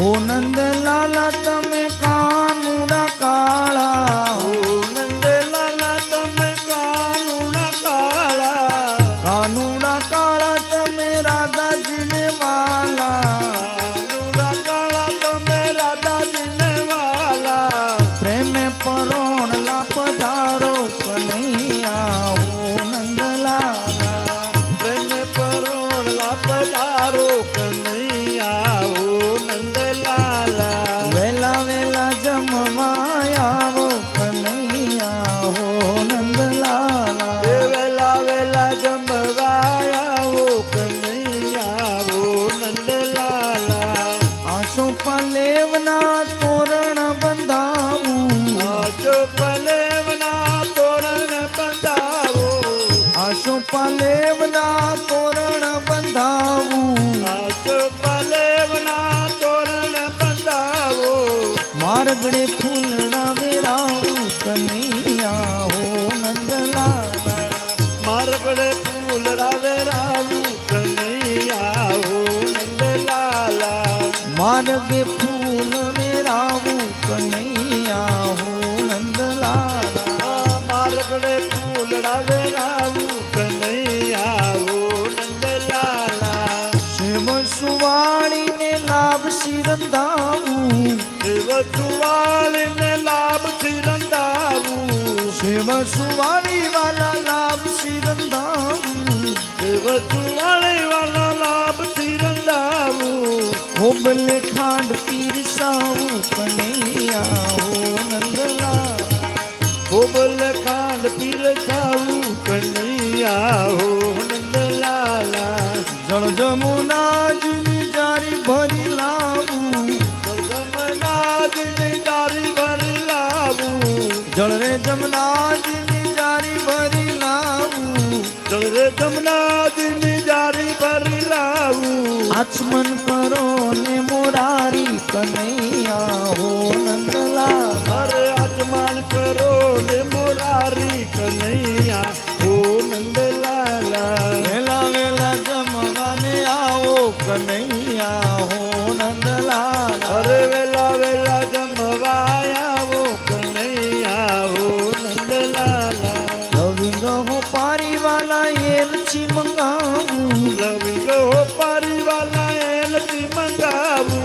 ઓ નંદલાલા તમે કાનુડા કાળા. ઓ નંદલાલા તમે કાનુડા કાળા. કાનુડા કાળા તમે રાધાજીને વાલા. કાનુડા કાળા તમે રાધાજીને વાલા. પ્રેમે પરોણ લા પધારો કનૈયા. ઓ નંદલાલા. પ્રેમ પરોળલા પધારો કનૈયા. પલેવના તોરણ બંધાવું. આશો પલેવના તોરણ બંધાવું. આશો પલેવના તોરણ બંધાવું. આશો પલેવના તોરણ બંધાવો. મારગડે ફૂલના વેરાવું કનૈયા હો નંદલા મારગડે માર્ગે ફૂલ વેરાવું કનૈયા હો નંદલાલા મારગડે ફૂલ રાવે રાવું કનૈયા ઓ નંદલાલા શિવ સુવાણીને લાભ શિરંધાવું દેવ ચુવાળીને લાભ રંધાવું શિવ સુવાણી વાલા લાભ શિરંધાવું દેવ ढोल खांड पीर साहू कन्हैया हो नंदला। बोल खांड पीर साऊ कन्हैया हो नंदलाला जल जमुना जुन जारी भरी लाऊ जल जमुना जुन जारी भरी लाऊ जल रे जमुना जुन जारी भरी लाऊ जल रे जमुना जुन जारी भरी लाऊ आत्मन कन्हैया हो नंदला। अरे आजमान करो ले मुरारी कन्हैया हो नंदलाल। वेला वेला जमवाने आओ कन्हैया हो नंदलाल। अरे वेला वेला जमवाया वो कन्हैया हो नंदलाल। लविंग हो पारी वाला ये लची मंगाऊ। लविंग हो पारी वाला ये लची मंगाऊ।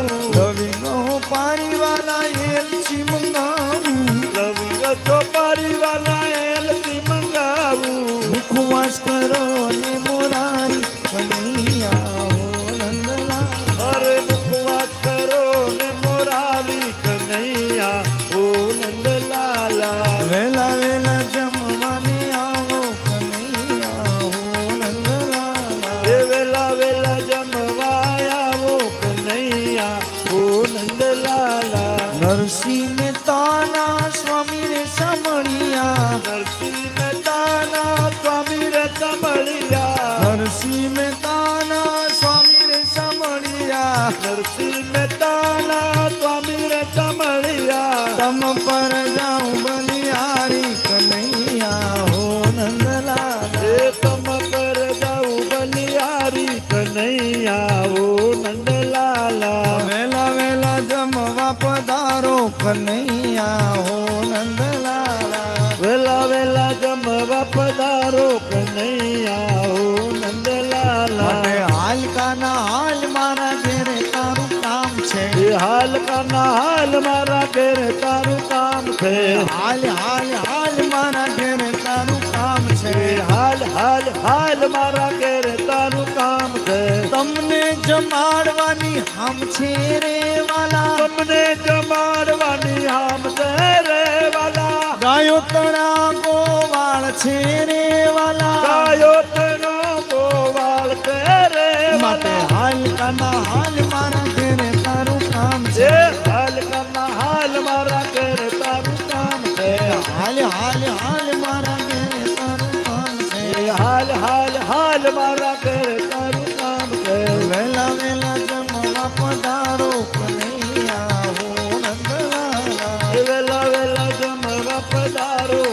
मैया ओ नंद लाला। वेला वेला जमवाने आओ कन्हैया ओ नंद लाला। वेला वेला जमवाया वो कन्हैया ओ नंद लाला। नरसिंह ताना स्वामी रे समड़िया नरसिंह मेहताना स्वामी रे समड़िया नरसिंह मेहताना स्वामी रे समड़िया में પર જાઉં બલિહારી કનૈયા હો નંદલાલ. એ તમ પર જાઉં બલિહારી કનૈયા હો નંદલાલ. વેલા વેલા જમવા પધારો કનૈયા હો નંદલાલ. વેલા વેલા જમવા પધારો કનૈયા હો નંદલાલ. હાલ કાના હાલ મારા ઘેરે તારું કામ છે. હાલ કાના હાલ મારા ઘેર તારું કામ છે. હાલ હાલ હાલ મારા ઘેર તારું કામ છે. હાલ હાલ હાલ મારા ઘેર તારું કામ છે. તમને જમાડવાની હમ છે રે વાલા. તમને જમાડવાની હામ છે રે વાલા. ગાયો તણા ગોવાળ છે રે વાલા.